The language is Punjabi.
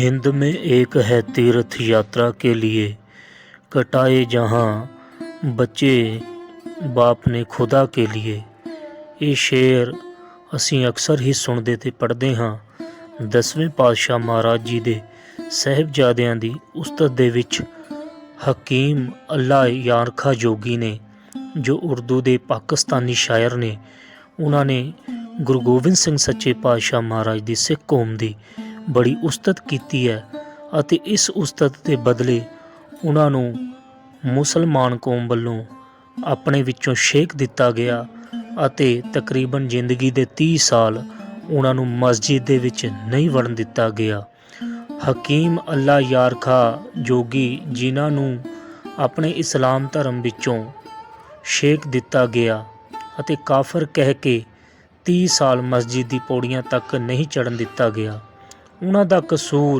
हिंद में एक है तीर्थ यात्रा के लिए कटाए जहाँ ਬੱਚੇ ਬਾਪ ਨੇ ਖੁਦਾ ਕੇ लिए ਇਹ ਸ਼ੇਰ ਅਸੀਂ ਅਕਸਰ ਹੀ ਸੁਣਦੇ ਤੇ ਪੜ੍ਹਦੇ ਹਾਂ ਦਸਵੇਂ ਪਾਤਸ਼ਾਹ ਮਹਾਰਾਜ ਜੀ ਦੇ ਸਹਿਬਜ਼ਾਦਿਆਂ ਦੀ ਉਸਤਤ ਦੇ ਵਿੱਚ ਹਕੀਮ ਅੱਲਾ ਯਾਰਖਾ ਜੋਗੀ ਨੇ ਜੋ ਉਰਦੂ ਦੇ ਪਾਕਿਸਤਾਨੀ ਸ਼ਾਇਰ ਨੇ ਉਹਨਾਂ ਨੇ ਗੁਰੂ ਗੋਬਿੰਦ ਸਿੰਘ ਸੱਚੇ ਪਾਤਸ਼ਾਹ ਮਹਾਰਾਜ ਦੀ ਸਿੱਖ ਕੌਮ ਦੀ ਬੜੀ ਉਸਤਤ ਕੀਤੀ ਹੈ ਅਤੇ ਇਸ ਉਸਤਤ ਦੇ ਬਦਲੇ ਉਹਨਾਂ ਨੂੰ ਮੁਸਲਮਾਨ ਕੌਮ ਵੱਲੋਂ ਆਪਣੇ ਵਿੱਚੋਂ ਛੇਕ ਦਿੱਤਾ ਗਿਆ ਅਤੇ ਤਕਰੀਬਨ ਜ਼ਿੰਦਗੀ ਦੇ 30 ਸਾਲ ਉਹਨਾਂ ਨੂੰ ਮਸਜਿਦ ਦੇ ਵਿੱਚ ਨਹੀਂ ਵੜਨ ਦਿੱਤਾ ਗਿਆ। ਹਕੀਮ ਅੱਲਾ ਯਾਰਖਾ ਜੋਗੀ ਜਿਨ੍ਹਾਂ ਨੂੰ ਆਪਣੇ ਇਸਲਾਮ ਧਰਮ ਵਿੱਚੋਂ ਛੇਕ ਦਿੱਤਾ ਗਿਆ ਅਤੇ ਕਾਫਰ ਕਹਿ ਕੇ 30 ਸਾਲ ਮਸਜਿਦ ਦੀ ਪੌੜੀਆਂ ਤੱਕ ਨਹੀਂ ਚੜਨ ਦਿੱਤਾ ਗਿਆ। ਉਹਨਾਂ ਦਾ ਕਸੂਰ